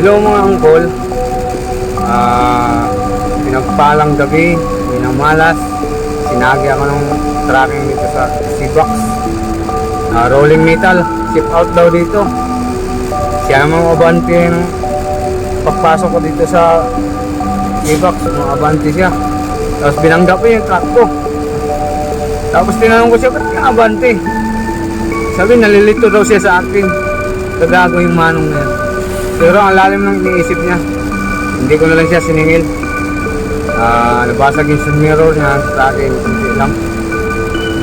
Hello mga angkol. Ah, pinagpalang gabi, minamalas. Sinagi ako ng tracking dito sa C-Box. Ah, rolling metal, ship out daw dito. Siya naman abante ng pagpasok ko dito sa C-Box, mga abante siya. Tapos binangga pa yung truck ko. Tapos tinanong ko siya, ba't abante? Sabi, nalilito daw siya sa akin. Kagago yung manong na yan. Pero ang lalim ng iniisip niya. Hindi ko na lang siya siningil. Ah, nabasag yung sun mirror niya sa akin. Hindi lang.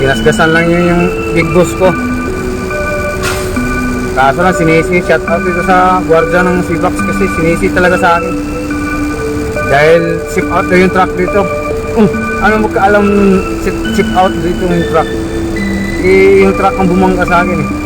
Ginasgasan lang yun yung big boss ko. Kaso lang sinisi, shout out dito sa gwardiya ng Civax kasi sinisi talaga sa akin. Dahil ship out daw yung truck dito. Um, ano mo kaalam ship, ship out dito yung truck. Eh, yung truck ang bumangga sa akin eh.